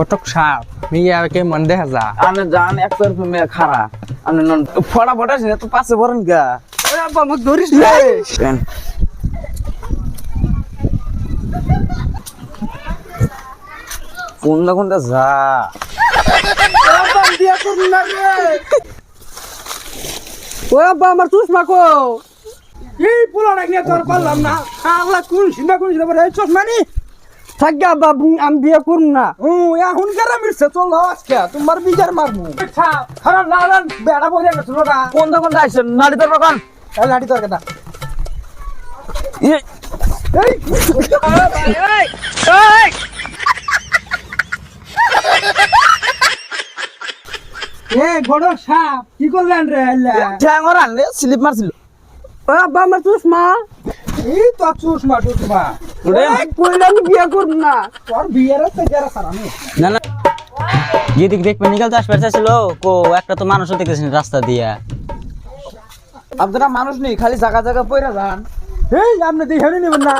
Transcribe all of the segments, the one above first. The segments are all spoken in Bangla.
ঘটক সাপ মিয়াকে মন দেখা যা। আপনি যান এক তোর মেয়ে খারা। আপনি নন ফটা ফটা আছে তো পাশে বরেন গা। আব্বা মোক ধরিস রে পেন কোনটা কোনটা যা? আব্বা বিয়া করুন না রে। ও আব্বা আমার চশমা কো এই পোলাটা নিয়ে তোর পারলাম না। আল্লাহ কোন সিনা কোন সিনা বলে চশমা নি। থাক আব্বা আমি বিয়া করুন না। ও এখন কেন মিরছে? চল আজকে তোমার বিচার মারমু খারাপ লাগান বেড়া বলে গেছিল না কোনটা কোনটা আছে নাড়ি তোর এই লাঠি তোর কথা এই এই এ বড় সাপ কি করলেন রে আল্লাহ? ঠ্যাঙ্গর আনলে স্লিপ মারছিল। ও আব্বা আমার চশমা এই তো চশমা চশমা কইলে আমি বিয়ে করব না। তোর বিয়ের তো যারা সারামি না না। যেদিক দেখবে নিকাল চাষ পেরেছিল কো একটা তো মানুষও দেখতেছেন রাস্তা দিয়া। আপনারা মানুষ নেই খালি জায়গা জায়গা পয়রা যান। এই আপনি দেখে নেবেন না।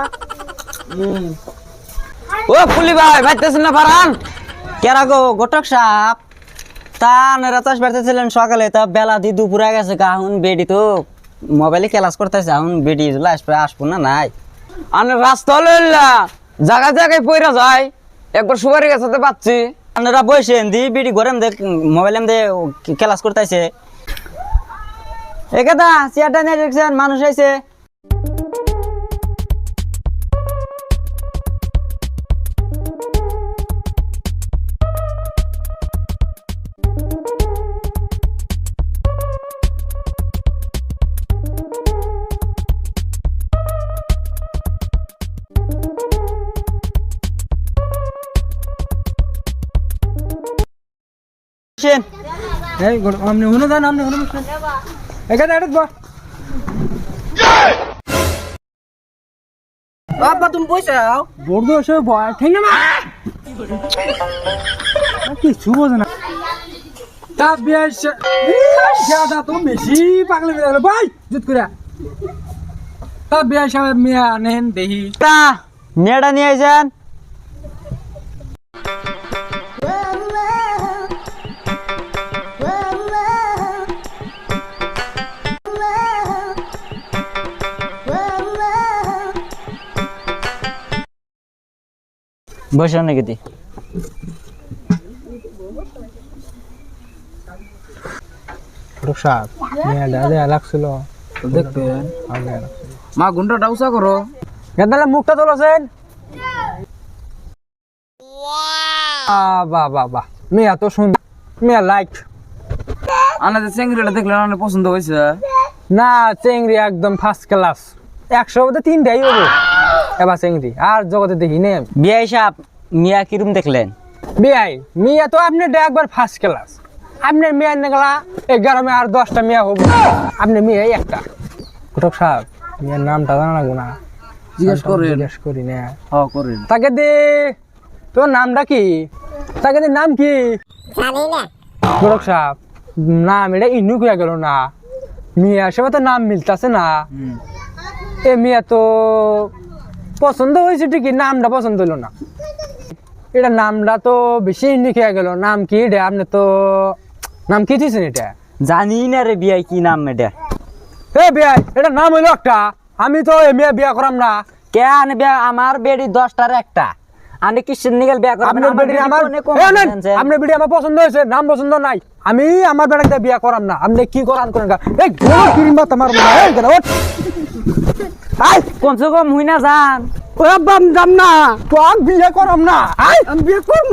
ও পুলি ভাই ভাইতেছেন না পারান কেরা গো গোটক সাপ তা নেরা চাষ পেরেছিলেন সকালে তা বেলা দি দুপুরে গেছে কাহুন বেডি তো। মোবাইলে ক্লাস করতেছে, এখন বেডি আসবে, আসব না, নাই। আপনি রাস্তা হলো জায়গা জায়গায় পয়রা যায় একবার সুপারি গাছাতে পাচ্ছি। আপনারা বসেন দি বিডি ঘরে দে মোবাইলে দে ক্লাস করতেছে। একেদা চেয়ারটা নিয়ে মানুষ আইছে। বসেন। এই গড় আমনে হুনো দান আমনে হুনো বসেন এখানে আড়ত বা আব্বা তুমি পয়সা দাও বড় দোষে ভয় ঠিক না কিছু বোঝে না তা বিয়ে দাদা তো বেশি পাগলে বেড়ে গেল ভাই জুত করে তা বিয়ে সাহেব মেয়ে আনেন তা মেয়েটা নিয়ে বসে নাকি দি লাগছিল মা উষা করো। মুখটা তোলছেন বাহ বাহ বাহ মেয়ে এত সুন্দর মেয়ে লাইক আনাদের চেঙ্গিটা দেখলে অনেক পছন্দ হয়েছে। না চেংড়ি একদম ফার্স্ট ক্লাস একশো তিনটাই হব এবার চেংড়ি। আর জগতে দেখি নে বিয়া হিসাব মিয়া কিরম দেখলেন? বিয়াই মেয়ে তো আপনি একবার ফার্স্ট ক্লাস আপনি মেয়ে নিগলা এগারো মেয়ে আর দশটা মেয়ে হব। আপনি মেয়ে একটা। ঘটক সাহেব মেয়ের নামটা জানা লাগবো না? জিজ্ঞেস করেন। জিজ্ঞেস করি না। হ করেন। তাকে দে। তোর নামটা কি? তাকে দে নাম কি? গোরখ সাহেব নাম এটা ইনু হয়ে গেল না। মিয়া সে তো নাম মিলতাছে না। এ মিয়া তো পছন্দ হয়েছে ঠিকই নামটা পছন্দ হলো না। এটা নামটা তো বেশি হয়ে গেল নাম কি এটা? আপনি তো নাম কি দিয়েছেন এটা? জানি না রে বিয়াই কি নাম এটা? এ বিয়াই এটা নাম হইল একটা। আমি তো এ মেয়ে বিয়া করাম না। কে আনে বিয়া আমার বেডি দশটার একটা। আনে কিসের নিগেল বিয়া করবেন আপনার বেটি আমার আপনার বেটি আমার পছন্দ হয়েছে নাম পছন্দ নাই। আমি আমার বেটাকে বিয়া করাম না। আপনি কি করান করেন? এই গোল কিরিমা তোমার মনে হয় গেল আই কমসে কম হুই না যান ও আব্বা যাম না তো আমি বিয়ে করম না আই আমি বিয়ে করব